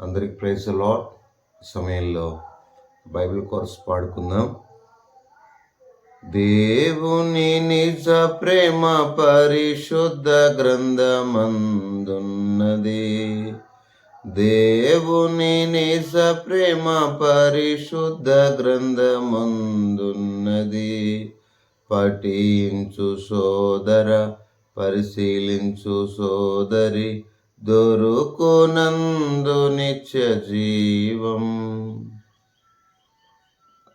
అందరికి ప్రైజ్ లాట్ సమయంలో బైబిల్ కోర్స్ పాడుకుందాం. దేవుని నిజ ప్రేమ పరిశుద్ధ గ్రంథమందున్నది. దేవుని నిజ ప్రేమ పరిశుద్ధ గ్రంథమందున్నది. పఠించు సోదర పరిశీలించు సోదరి దొరుకునందు నిత్య జీవం.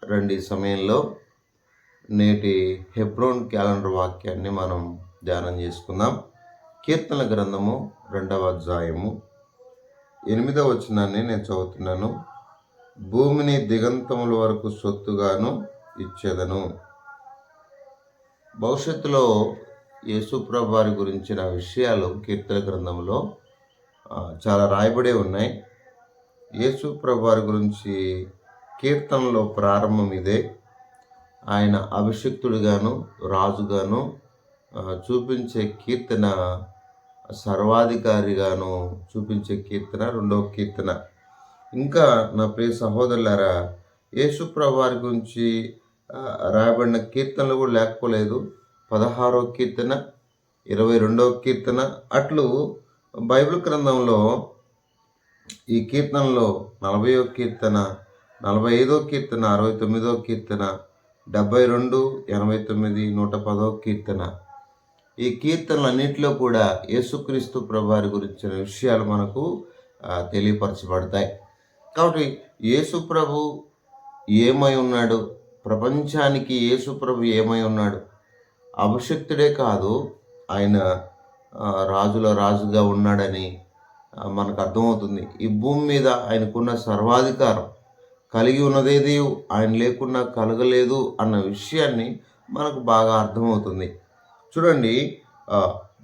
రండి సమయంలో నేటి హెబ్రోన్ క్యాలెండర్ వాక్యాన్ని మనం ధ్యానం చేసుకుందాం. కీర్తన గ్రంథము రెండవ అధ్యాయము. ఎనిమిదవ వచనాన్ని నేను చదువుతున్నాను. భూమిని దిగంతముల వరకు సొత్తుగాను ఇచ్చేదను. భవిష్యత్తులో యేసుప్రభు వారి గురించిన విషయాలు కీర్తన గ్రంథంలో చాలా రాయబడే ఉన్నాయి. యేసు వారి గురించి కీర్తనలో ప్రారంభం ఇదే. ఆయన అభిషిక్తుడిగాను రాజుగాను చూపించే కీర్తన సర్వాధికారిగాను చూపించే కీర్తన రెండవ కీర్తన. ఇంకా నా ప్రియ సహోదరులారా యేసుప్రభు వారి గురించి రాయబడిన కీర్తనలు కూడా లేకపోలేదు. పదహారో కీర్తన ఇరవై రెండవ కీర్తన అట్లు బైబిల్ గ్రంథంలో ఈ కీర్తనలో నలభైవ కీర్తన నలభై ఐదో కీర్తన అరవై తొమ్మిదో కీర్తన డెబ్బై రెండు ఎనభై తొమ్మిది నూట పదో కీర్తన. ఈ కీర్తనలన్నింటిలో కూడా యేసుక్రీస్తు ప్రభువారి గురించిన విషయాలు మనకు తెలియపరచబడతాయి. కాబట్టి యేసు ప్రభు ఏమై ఉన్నాడు? ప్రపంచానికి యేసు ప్రభు ఏమై ఉన్నాడు? అభిషక్తుడే కాదు ఆయన రాజుల రాజుగా ఉన్నాడని మనకు అర్థమవుతుంది. ఈ భూమి మీద ఆయనకున్న సర్వాధికారం కలిగి ఉన్నదేది ఆయన లేకుండా కలగలేదు అన్న విషయాన్ని మనకు బాగా అర్థమవుతుంది. చూడండి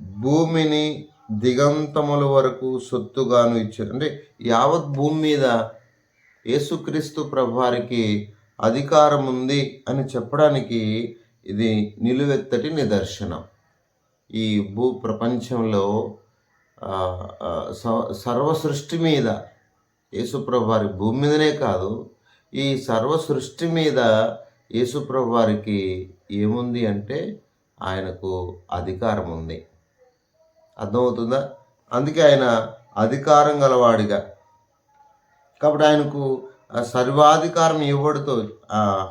భూమిని దిగంతముల వరకు సొత్తుగాను ఇచ్చారు. అంటే యావత్ భూమి మీద యేసుక్రీస్తు ప్రభువారికి అధికారం ఉంది అని చెప్పడానికి ఇది నిలువెత్తటి నిదర్శనం. ఈ భూ ప్రపంచంలో స- సర్వ సృష్టి మీద యేసుప్రభు వారి భూమి మీదనే కాదు ఈ సర్వ సృష్టి మీద యేసుప్రభు వారికి ఏముంది అంటే ఆయనకు అధికారం ఉంది అర్థమవుతుందా? అందుకే ఆయన అధికారం గలవాడిగా. కాబట్టి ఆయనకు సర్వాధికారం ఇవ్వడుతో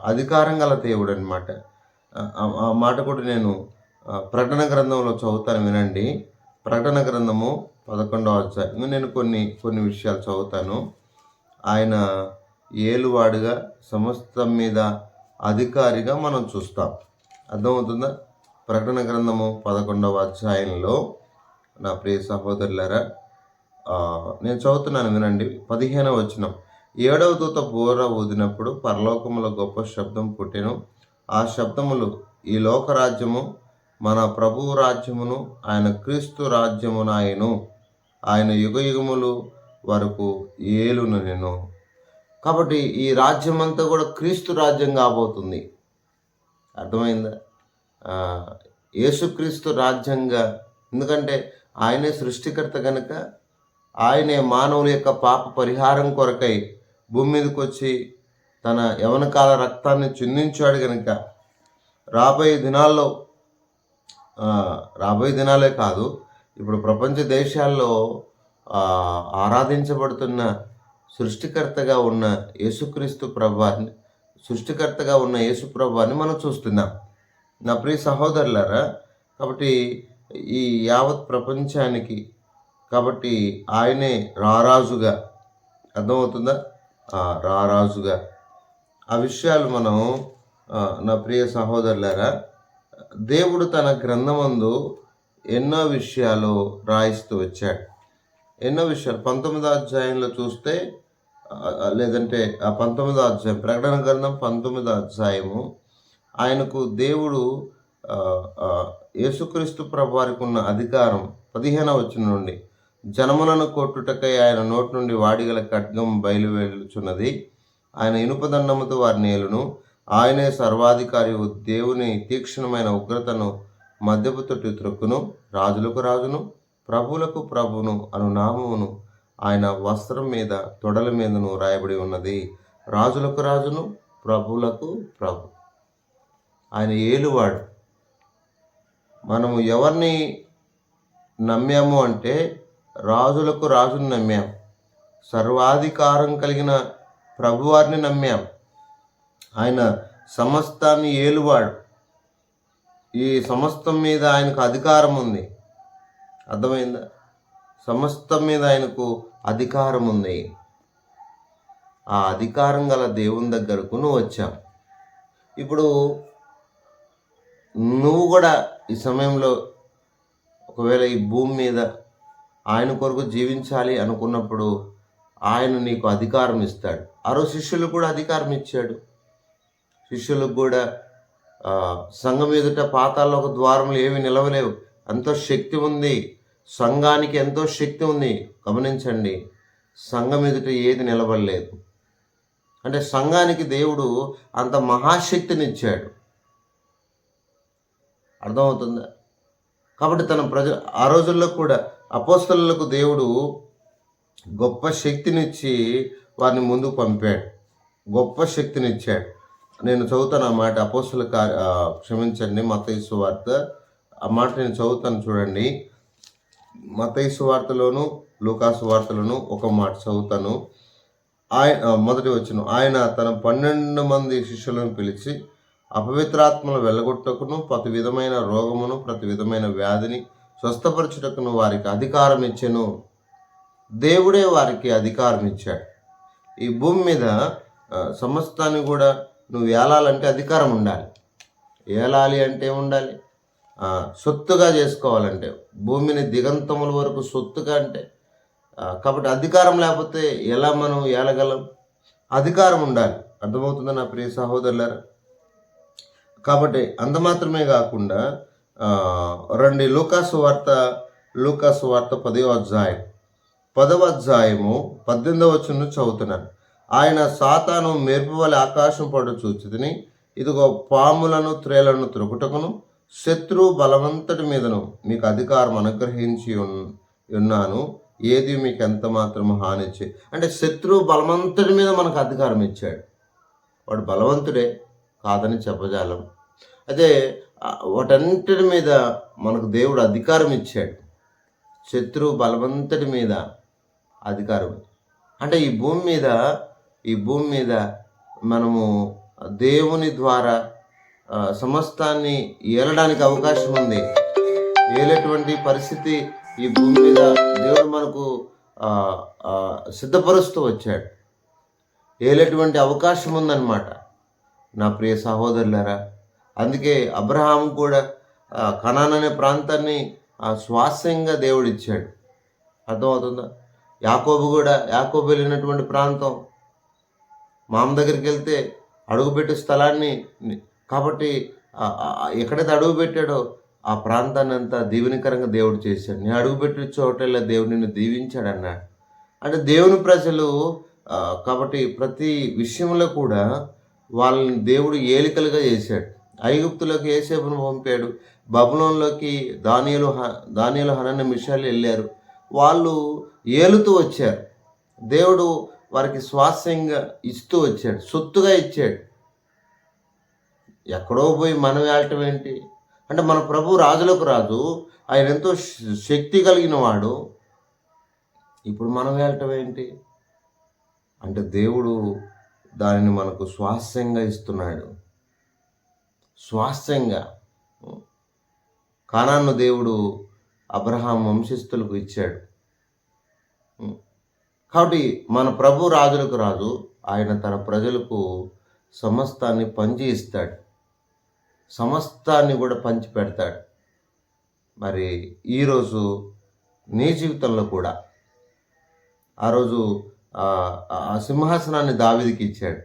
అధికారం గల దేవుడు అనమాట ఆ మాట కూడా నేను ప్రకటన గ్రంథంలో చదువుతాను వినండి. ప్రకటన గ్రంథము పదకొండవ అధ్యాయం. నేను కొన్ని కొన్ని విషయాలు చదువుతాను. ఆయన ఏలువాడుగా సమస్తం మీద అధికారిగా మనం చూస్తాం. అర్థమవుతుందా? ప్రకటన గ్రంథము పదకొండవ అధ్యాయంలో నా ప్రియ సహోదరులారా నేను చదువుతున్నాను వినండి. పదిహేనవ వచనం. ఏడవ దూత బోర ఊదినప్పుడు పరలోకములో గొప్ప శబ్దం పుట్టెను. ఆ శబ్దములు ఈ లోకరాజ్యము మన ప్రభువు రాజ్యమును ఆయన క్రీస్తు రాజ్యమునాయను. ఆయన యుగ యుగములు వరకు ఏలును నేను. కాబట్టి ఈ రాజ్యం అంతా కూడా క్రీస్తు రాజ్యం కాబోతుంది. అర్థమైందా? యేసుక్రీస్తు రాజ్యంగా. ఎందుకంటే ఆయనే సృష్టికర్త కనుక ఆయనే మానవుల యొక్క పాప పరిహారం కొరకై భూమి మీదకి వచ్చి తన యవనకాల రక్తాన్ని చిందించాడు కనుక రాబోయే దినాల్లో రాబోయే దినాలే కాదు ఇప్పుడు ప్రపంచ దేశాల్లో ఆరాధించబడుతున్న సృష్టికర్తగా ఉన్న యేసుక్రీస్తు ప్రభాన్ని సృష్టికర్తగా ఉన్న యేసు ప్రభాన్ని మనం చూస్తున్నాం. నా ప్రియ సహోదరులారా కాబట్టి ఈ యావత్ ప్రపంచానికి కాబట్టి ఆయనే రారాజుగా అర్థమవుతుందా? రారాజుగా. ఆ విషయాలు మనం నా ప్రియ సహోదరులారా దేవుడు తన గ్రంథమందు ఎన్నో విషయాలు రాయిస్తూ వచ్చాడు. ఎన్నో విషయాలు. పంతొమ్మిదో అధ్యాయంలో చూస్తే లేదంటే ఆ పంతొమ్మిదో అధ్యాయం ప్రకటన గ్రంథం పంతొమ్మిదో అధ్యాయము. ఆయనకు దేవుడు యేసుక్రీస్తు ప్రభువారికి ఉన్న అధికారం పదిహేన వచ్చిన నుండి జనములను కొట్టుటకై ఆయన నోటి నుండి వాడిగల ఖడ్గం బయలువెళ్ళుచున్నది ఆయన ఇనుపదండముతో వారి ఏలును. ఆయనే సర్వాధికారి దేవుని తీక్షణమైన ఉగ్రతను మద్యపు తొట్టి త్రొక్కును రాజులకు రాజును ప్రభువులకు ప్రభువును అను నామమును ఆయన వస్త్రం మీద తొడల మీదను రాయబడి ఉన్నది. రాజులకు రాజును ప్రభులకు ప్రభు. ఆయన ఏలువాడు. మనము ఎవరిని నమ్మాము అంటే రాజులకు రాజును నమ్మాం సర్వాధికారం కలిగిన ప్రభువారిని నమ్మాం ఆయన సమస్తాన్ని ఏలువాడు. ఈ సమస్తం మీద ఆయనకు అధికారం ఉంది. అర్థమైందా? సమస్తం మీద ఆయనకు అధికారం ఉంది. ఆ అధికారం గల దేవుని దగ్గరకు నువ్వు వచ్చావు. ఇప్పుడు నువ్వు కూడా ఈ సమయంలో ఒకవేళ ఈ భూమి మీద ఆయన కొరకు జీవించాలి అనుకున్నప్పుడు ఆయన నీకు అధికారం ఇస్తాడు. ఆరో శిష్యులు కూడా అధికారం ఇచ్చాడు. శిష్యులకు కూడా సంఘం ఎదుట పాతాల్లో ఒక ద్వారములు ఏమి నిలవలేవు. ఎంతో శక్తి ఉంది. సంఘానికి ఎంతో శక్తి ఉంది. గమనించండి సంఘం ఎదుట ఏది నిలబడలేదు. అంటే సంఘానికి దేవుడు అంత మహాశక్తినిచ్చాడు. అర్థమవుతుందా? కాబట్టి తన ప్రజ ఆ రోజుల్లో కూడా అపోస్తలకు దేవుడు గొప్ప శక్తినిచ్చి వారిని ముందుకు పంపాడు. గొప్ప శక్తినిచ్చాడు. నేను చదువుతాను ఆ మాట అపోసల కార్య క్షమించండి మతయసు వార్త. ఆ మాట నేను చదువుతాను చూడండి. మతైసు వార్తలోను లూకాసు వార్తలోను ఒక మాట చదువుతాను. ఆయన మొదటి వచ్చిన ఆయన తన పన్నెండు మంది శిష్యులను పిలిచి అపవిత్రాత్మలు వెళ్ళగొట్టకును ప్రతి విధమైన రోగమును ప్రతి విధమైన వ్యాధిని స్వస్థపరచుటకును వారికి అధికారం ఇచ్చెను. దేవుడే వారికి అధికారం ఇచ్చాడు. ఈ భూమి మీద సమస్తాన్ని కూడా నువ్వు ఏలాలంటే అధికారం ఉండాలి. ఏలాలి అంటే ఉండాలి. సొత్తుగా చేసుకోవాలంటే భూమిని దిగంతముల వరకు సొత్తుగా అంటే కాబట్టి అధికారం లేకపోతే ఎలా మనం ఏలగలం? అధికారం ఉండాలి. అర్థమవుతుందా నా ప్రియ సహోదరులారా? కాబట్టి అంత మాత్రమే కాకుండా రండి లూకాసు వార్త లూకాసు వార్త పదవ అధ్యాయం. పదవ అధ్యాయము పద్దెనిమిదవ వచ్చిన చదువుతున్నాను. ఆయన సాతాను మెరుపు వలె ఆకాశం పడు చూచితిని. ఇదిగో పాములను త్రేలను త్రొకుటకును శత్రు బలవంతటి మీదను మీకు అధికారం అనుగ్రహించి ఉన్నాను. ఏది మీకు ఎంత మాత్రం హాని చే అంటే శత్రు బలవంతుడి మీద మనకు అధికారం ఇచ్చాడు. వాడు బలవంతుడే కాదని చెప్పజాలం. అదే వాటన్నిటి మీద మనకు దేవుడు అధికారం ఇచ్చాడు. శత్రు బలవంతుడి మీద అధికారం. అంటే ఈ భూమి మీద ఈ భూమి మీద మనము దేవుని ద్వారా సమస్తాన్ని ఏలడానికి అవకాశం ఉంది. ఏలేటువంటి పరిస్థితి ఈ భూమి మీద దేవుడు మనకు సిద్ధపరుస్తూ వచ్చాడు. ఏలేటువంటి అవకాశం ఉందన్నమాట. నా ప్రియ సహోదరులారా అందుకే అబ్రహాం కూడా ఆ, కనాన్ అనే ప్రాంతాన్ని స్వాస్యంగా దేవుడిచ్చాడు. అర్థమవుతుందా? యాకోబు కూడా యాకోబు వెళ్ళినటువంటి ప్రాంతం మామ దగ్గరికి వెళ్తే అడుగుపెట్టే స్థలాన్ని కాబట్టి ఎక్కడైతే అడుగు పెట్టాడో ఆ ప్రాంతాన్ని అంతా దీవెనకరంగా దేవుడు చేశాడు. నేను అడుగుపెట్టిన చోటల్లా దేవుడు నిన్ను దీవించాడు అన్నాడు. అంటే దేవుని ప్రజలు కాబట్టి ప్రతి విషయంలో కూడా వాళ్ళని దేవుడు ఏలికలుగా చేశాడు. ఐగుప్తులోకి ఏసేపును పంపాడు. బబులోన్లోకి దానియలు దానియలు హనన్న మిషాలు వెళ్ళారు. వాళ్ళు ఏలుతూ వచ్చారు. దేవుడు వారికి స్వాస్యంగా ఇస్తూ వచ్చాడు సొత్తుగా ఇచ్చాడు. ఎక్కడో పోయి మనం వెళ్ళటం ఏంటి? అంటే మన ప్రభు రాజులకు రాజు ఆయన ఎంతో శ- శక్తి కలిగిన వాడు. ఇప్పుడు మనం వెళ్ళటం ఏంటి? అంటే దేవుడు దానిని మనకు స్వాస్యంగా ఇస్తున్నాడు. స్వాస్యంగా కానాన్న దేవుడు అబ్రహాం వంశస్థులకు ఇచ్చాడు. కాబట్టి మన ప్రభు రాజులకు రాజు ఆయన తన ప్రజలకు సమస్తాన్ని పంచి ఇస్తాడు సమస్తాన్ని కూడా పంచి పెడతాడు మరి ఈరోజు నీ జీవితంలో కూడా ఆ రోజు ఆ సింహాసనాన్ని దావిదికి ఇచ్చాడు.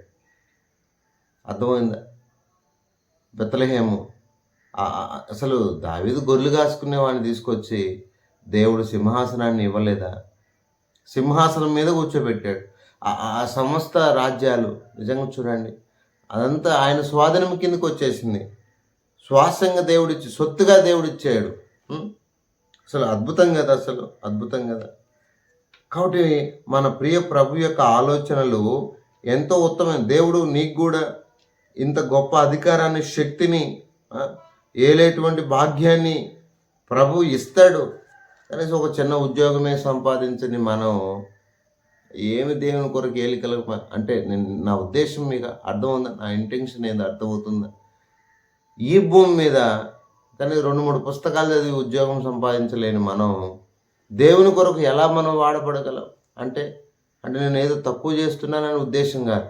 అర్థమైందా? బెత్తలహేము అసలు దావీదు గొర్రెలు కాసుకునే వాడిని తీసుకొచ్చి దేవుడు సింహాసనాన్ని ఇవ్వలేదా? సింహాసనం మీద కూర్చోబెట్టాడు. ఆ సమస్త రాజ్యాలు నిజంగా చూడండి అదంతా ఆయన స్వాధీనం కిందకు వచ్చేసింది. శ్వాసంగా దేవుడిచ్చి సొత్తుగా దేవుడిచ్చాడు. అసలు అద్భుతం కదా అసలు అద్భుతం కదా. కాబట్టి మన ప్రియ ప్రభు యొక్క ఆలోచనలు ఎంతో ఉత్తమమైన దేవుడు నీకు కూడా ఇంత గొప్ప అధికారాన్ని శక్తిని ఏలేటువంటి భాగ్యాన్ని ప్రభు ఇస్తాడు. కనీసం ఒక చిన్న ఉద్యోగమే సంపాదించని మనం ఏమి దేవుని కొరకు ఏలికల అంటే నేను నా ఉద్దేశం మీకు అర్థం ఉందా? నా ఇంటెన్షన్ ఏదో అర్థమవుతుందా? ఈ భూమి మీద కానీ రెండు మూడు పుస్తకాలు చదివి ఉద్యోగం సంపాదించలేని మనం దేవుని కొరకు ఎలా మనం వాడపడగలం అంటే అంటే నేను ఏదో తక్కువ చేస్తున్నానని ఉద్దేశం కాదు.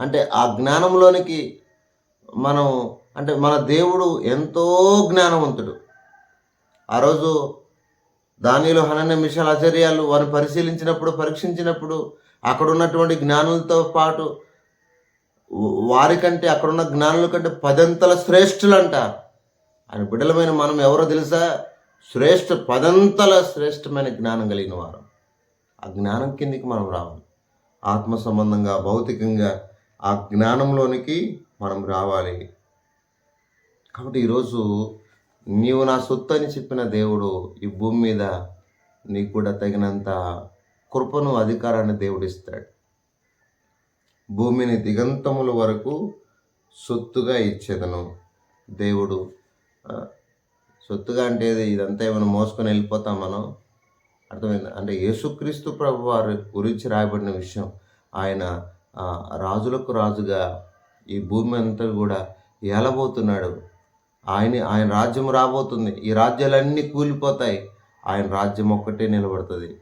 అంటే ఆ జ్ఞానంలోనికి మనం అంటే మన దేవుడు ఎంతో జ్ఞానవంతుడు. ఆ రోజు దానిలో హనన్య మిషల్ ఆచార్యాలు వారిని పరిశీలించినప్పుడు పరీక్షించినప్పుడు అక్కడ ఉన్నటువంటి జ్ఞానులతో పాటు వారికంటే అక్కడున్న జ్ఞానుల కంటే పదంతల శ్రేష్ఠులంట. అని బిడ్డలమైన మనం ఎవరో తెలుసా? శ్రేష్ఠ పదంతల శ్రేష్టమైన జ్ఞానం కలిగిన వారు. ఆ జ్ఞానం కిందికి మనం రావాలి. ఆత్మ సంబంధంగా భౌతికంగా ఆ జ్ఞానంలోనికి మనం రావాలి. కాబట్టి ఈరోజు నీవు నా సొత్తు అని చెప్పిన దేవుడు ఈ భూమి మీద నీకు కూడా తగినంత కృపను అధికారాన్ని దేవుడిస్తాడు భూమిని దిగంతముల వరకు సొత్తుగా ఇచ్చేదను దేవుడు. సొత్తుగా అంటే ఇదంతా ఏమైనా మోసుకొని వెళ్ళిపోతాం మనం? అర్థమైంది? అంటే యేసుక్రీస్తు ప్రభు వారి గురించి రాయబడిన విషయం. ఆయన రాజులకు రాజుగా ఈ భూమి అంతా కూడా ఏలబోతున్నాడు. ఆయన ఆయన రాజ్యం రాబోతుంది. ఈ రాజ్యాలన్నీ కూలిపోతాయి. ఆయన రాజ్యం ఒక్కటే నిలబడుతుంది.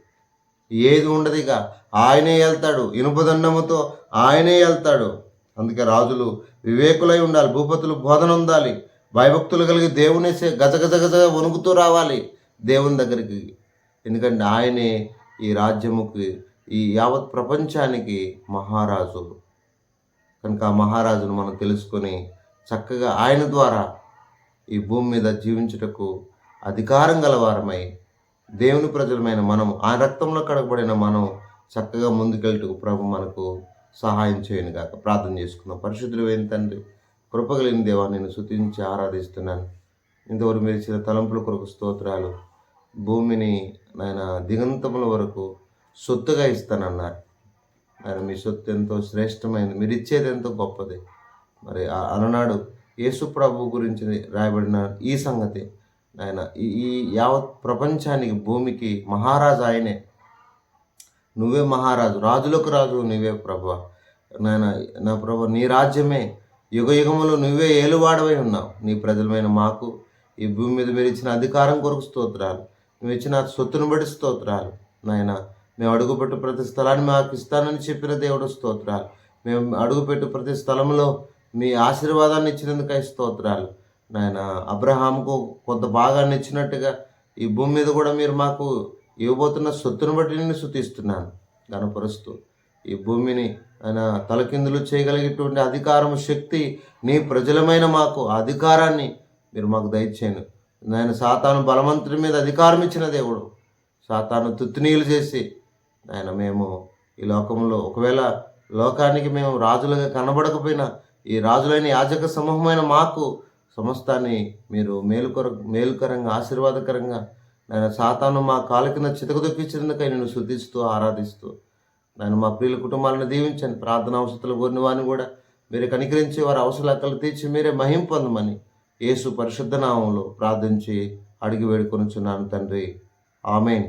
ఏది ఉండదు ఇక. ఆయనే వెళ్తాడు ఇనుపదండముతో ఆయనే వెళ్తాడు అందుకే రాజులు వివేకులై ఉండాలి. భూపతులు బోధన ఉండాలి. భయభక్తులు కలిగి దేవుని సే- గజగజ గజ వణుకుతూ రావాలి దేవుని దగ్గరికి. ఎందుకంటే ఆయనే ఈ రాజ్యముకి ఈ యావత్ ప్రపంచానికి మహారాజు కనుక ఆ మహారాజును మనం తెలుసుకొని చక్కగా ఆయన ద్వారా ఈ భూమి మీద జీవించుటకు అధికారం గలవారమై దేవుని ప్రజలమైన మనం ఆ రక్తంలో కడగబడిన మనం చక్కగా ముందుకెళ్ళటకు ప్రభు మనకు సహాయం చేయను గాక. ప్రార్థన చేసుకున్నాం పరిశుద్ధులు అయిన తండ్రి కృపగలిగిన దేవా నేను శుతించి ఆరాధిస్తున్నాను. ఇంతవరకు మీరు ఇచ్చిన తలంపుల కొరకు స్తోత్రాలు భూమిని నాయన దిగంతముల వరకు సొత్తుగా ఇస్తానన్నారు ఆయన మీ సొత్తు ఎంతో శ్రేష్టమైనది మీరు ఇచ్చేది ఎంతో గొప్పది. మరి ఆ- అలనాడు యేసు ప్రభు గురించి రాయబడిన ఈ సంగతి. ఆయన ఈ ఈ యావత్ ప్రపంచానికి భూమికి మహారాజు ఆయనే. నువ్వే మహారాజు రాజులకు రాజు నువ్వే ప్రభు. నాయన నా ప్రభు నీ రాజ్యమే. యుగ యుగములు నువ్వే ఏలువాడవై ఉన్నావు. నీ ప్రజలమైన మాకు ఈ భూమి మీద మీరు ఇచ్చిన అధికారం కొరకు స్తోత్రాలు. నువ్వు ఇచ్చిన సొత్తును బట్టి స్తోత్రాలు. నాయన మేము అడుగుపెట్టు ప్రతి స్థలాన్ని మాకు ఇస్తానని చెప్పిన దేవుడు స్తోత్రాలు. మేము అడుగుపెట్టు ప్రతి స్థలంలో మీ ఆశీర్వాదాన్ని ఇచ్చినందుకై స్తోత్రాలు. నాయన అబ్రహాంకు కొంత భాగాన్ని ఇచ్చినట్టుగా ఈ భూమి మీద కూడా మీరు మాకు ఇవ్వబోతున్న సొత్తును బట్టి నేను శుతిస్తున్నాను గణపరుస్తూ ఈ భూమిని ఆయన తలకిందులు చేయగలిగేటువంటి అధికారం శక్తి నీ ప్రజలమైన మాకు అధికారాన్ని మీరు మాకు దయచేయను. నేను సాతాను బలవంతుడి మీద అధికారం ఇచ్చిన దేవుడు. సాతాను తుత్నీలు చేసి ఆయన మేము ఈ లోకంలో ఒకవేళ లోకానికి మేము రాజులుగా కనబడకపోయినా ఈ రాజులైన యాజక సమూహమైన మాకు సమస్తాన్ని మీరు మేలుకొర మేలుకరంగా ఆశీర్వాదకరంగా నేను సాతాను మా కాలు కింద చితకదొక్కించినందుకై నేను శుద్ధిస్తూ ఆరాధిస్తూ నేను మా ప్రియుల కుటుంబాలను దీవించండి ప్రార్థన అవసరాలు కోరిన వారిని కూడా మీరు కనికరించి వారి అవసరాలు తీర్చి మీరే మహిం పొందమని యేసు పరిశుద్ధ నామంలో ప్రార్థించి అడిగి వేడుకొనుచున్నాను తండ్రి. ఆమెన్.